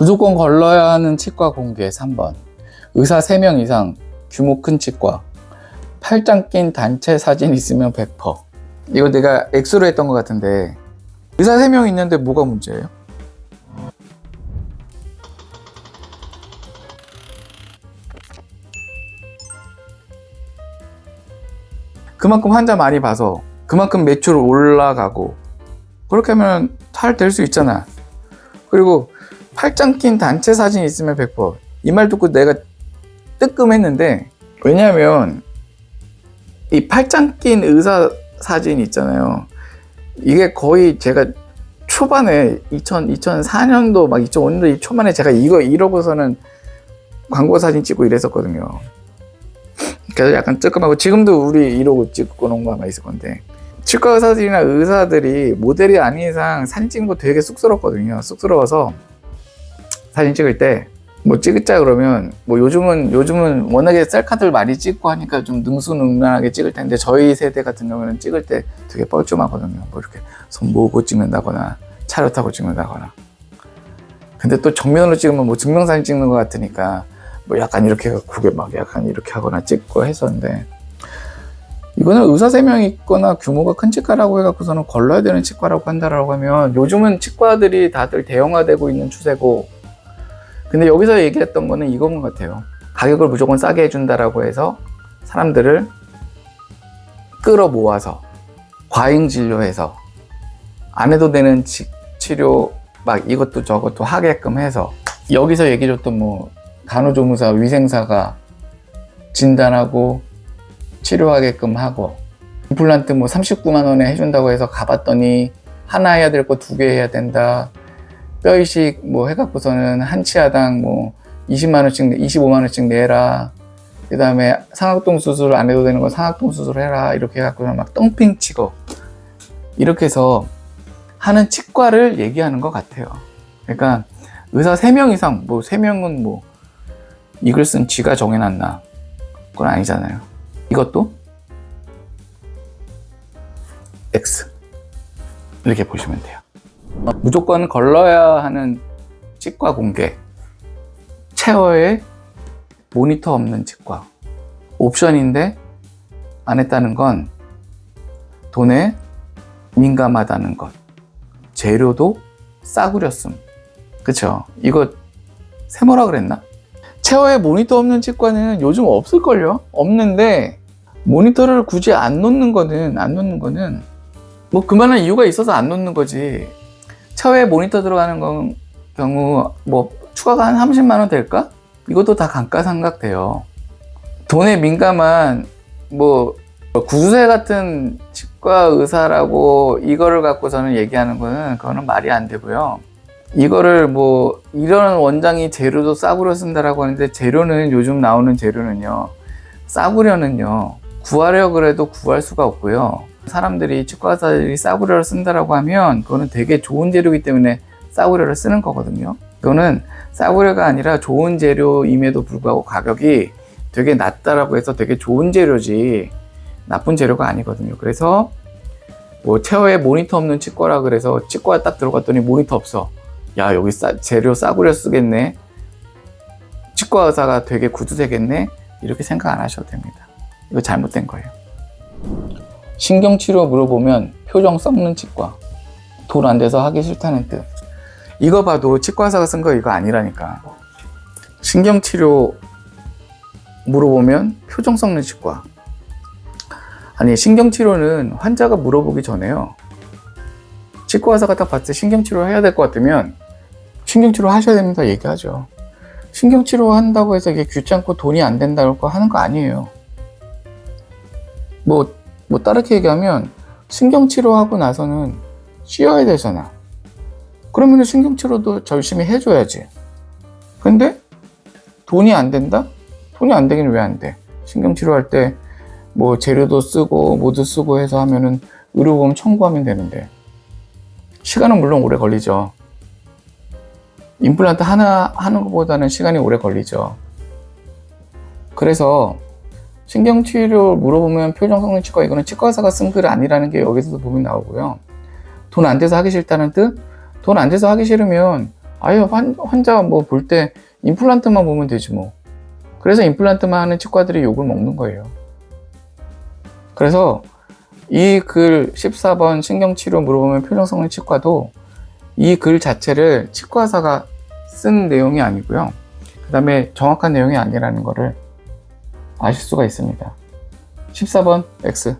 무조건 걸러야 하는 치과 공개 3번. 의사 3명 이상, 규모 큰 치과. 팔짱 낀 단체 사진 있으면 100%. 이거 내가 X로 했던 것 같은데, 의사 3명 있는데 뭐가 문제예요? 그만큼 환자 많이 봐서 그만큼 매출 올라가고 그렇게 하면 잘 될 수 있잖아. 그리고 팔짱 낀 단체 사진 있으면 100%. 이 말 듣고 내가 뜨끔했는데 왜냐하면 이 팔짱 낀 의사 사진 있잖아요. 이게 거의 제가 초반에 2000, 2004년도 막 2005년도 초반에 제가 이거 이러고서는 광고 사진 찍고 이랬었거든요. 그래서 약간 뜨끔하고 지금도 우리 이러고 찍고 놓은 거 아마 있을 건데 치과 의사들이나 의사들이 모델이 아닌 이상 사진 찍는 거 되게 쑥스럽거든요. 쑥스러워서 사진 찍을 때 뭐 찍자 그러면 뭐 요즘은 요즘은 워낙에 셀카들 많이 찍고 하니까 좀 능수능란하게 찍을 텐데 저희 세대 같은 경우는 찍을 때 되게 뻘쭘하거든요. 뭐 이렇게 손 모으고 찍는다거나 차를 타고 찍는다거나. 근데 또 정면으로 찍으면 뭐 증명사진 찍는 것 같으니까 뭐 약간 이렇게 고개 막 약간 이렇게 하거나 찍고 했었는데 이거는 의사 세명 있거나 규모가 큰 치과라고 해갖고서는 걸러야 되는 치과라고 한다라고 하면 요즘은 치과들이 다들 대형화되고 있는 추세고 근데 여기서 얘기했던 거는 이건 것 같아요 가격을 무조건 싸게 해준다라고 해서 사람들을 끌어 모아서 과잉 진료해서 안 해도 되는 치, 치료 막 이것도 저것도 하게끔 해서 여기서 얘기해줬던 뭐 간호조무사, 위생사가 진단하고 치료하게끔 하고 임플란트 뭐 39만 원에 해준다고 해서 가봤더니 하나 해야 될 거 두 개 해야 된다. 뼈 이식 뭐 해갖고서는 한 치아당 뭐 20만 원씩 25만 원씩 내라. 그 다음에 상악동 수술 안 해도 되는 거 상악동 수술 해라 이렇게 해갖고는 막 똥핑 치고 이렇게 해서 하는 치과를 얘기하는 것 같아요. 그러니까 의사 3명 이상 뭐 3명은 뭐 이글 쓴 쥐가 정해놨나 그건 아니잖아요. 이것도 X 이렇게 보시면 돼요. 무조건 걸러야 하는 치과 공개. 체어에 모니터 없는 치과. 옵션인데 안 했다는 건 돈에 민감하다는 것. 재료도 싸구렸음 그쵸? 이거 세모라 그랬나? 체어에 모니터 없는 치과는 요즘 없을걸요? 없는데 모니터를 굳이 안 놓는 거는 안 놓는 거는 뭐 그만한 이유가 있어서 안 놓는 거지 체어에 모니터 들어가는 건, 경우 뭐 추가가 한 30만 원 될까? 이것도 다 감가상각 돼요. 돈에 민감한 뭐 구두쇠 같은 치과 의사라고 이거를 갖고서는 얘기하는 거는 그거는 말이 안 되고요. 이거를 뭐 이런 원장이 재료도 싸구려 쓴다라고 하는데 재료는 요즘 나오는 재료는요. 싸구려는요. 구하려 그래도 구할 수가 없고요 사람들이 치과의사들이 싸구려를 쓴다라고 하면 그거는 되게 좋은 재료이기 때문에 싸구려를 쓰는 거거든요. 그거는 싸구려가 아니라 좋은 재료임에도 불구하고 가격이 되게 낮다라고 해서 되게 좋은 재료지 나쁜 재료가 아니거든요. 그래서 뭐 체어에 모니터 없는 치과라 그래서 치과에 딱 들어갔더니 모니터 없어. 야 여기 싸, 재료 싸구려 쓰겠네. 치과 의사가 되게 구두되겠네. 이렇게 생각 안 하셔도 됩니다. 이거 잘못된 거예요 신경치료 물어보면 표정 썩는 치과 돈 안 돼서 하기 싫다는 뜻. 이거 봐도 치과 의사가 쓴 거 이거 아니라니까. 신경치료 물어보면 표정 썩는 치과. 아니 신경치료는 환자가 물어보기 전에요. 치과 의사가 딱 봤을 때 신경치료 해야 될 것 같으면 신경치료 하셔야 됩니다. 얘기하죠. 신경치료 한다고 해서 이게 귀찮고 돈이 안 된다고 하는 거 아니에요. 뭐, 뭐 다르게 얘기하면 신경치료하고 나서는 쉬어야 되잖아 그러면 신경치료도 열심히 해줘야지 근데 돈이 안 된다? 돈이 안 되긴 왜 안 돼? 신경치료할 때 뭐 재료도 쓰고 모두 쓰고 해서 하면은 의료보험 청구하면 되는데 시간은 물론 오래 걸리죠. 임플란트 하나 하는 것보다는 시간이 오래 걸리죠. 그래서 신경치료 물어보면 표정성능 치과 이거는 치과 의사가 쓴 글 아니라는 게 여기서도 보면 나오고요. 돈 안 돼서 하기 싫다는 뜻? 돈 안 돼서 하기 싫으면 아유 환, 환자 뭐 볼 때 임플란트만 보면 되지 뭐 그래서 임플란트만 하는 치과들이 욕을 먹는 거예요 그래서 이 글 14번 신경치료 물어보면 표정성능 치과도 이 글 자체를 치과사가 쓴 내용이 아니고요 그 다음에 정확한 내용이 아니라는 거를 아실 수가 있습니다. 14번 X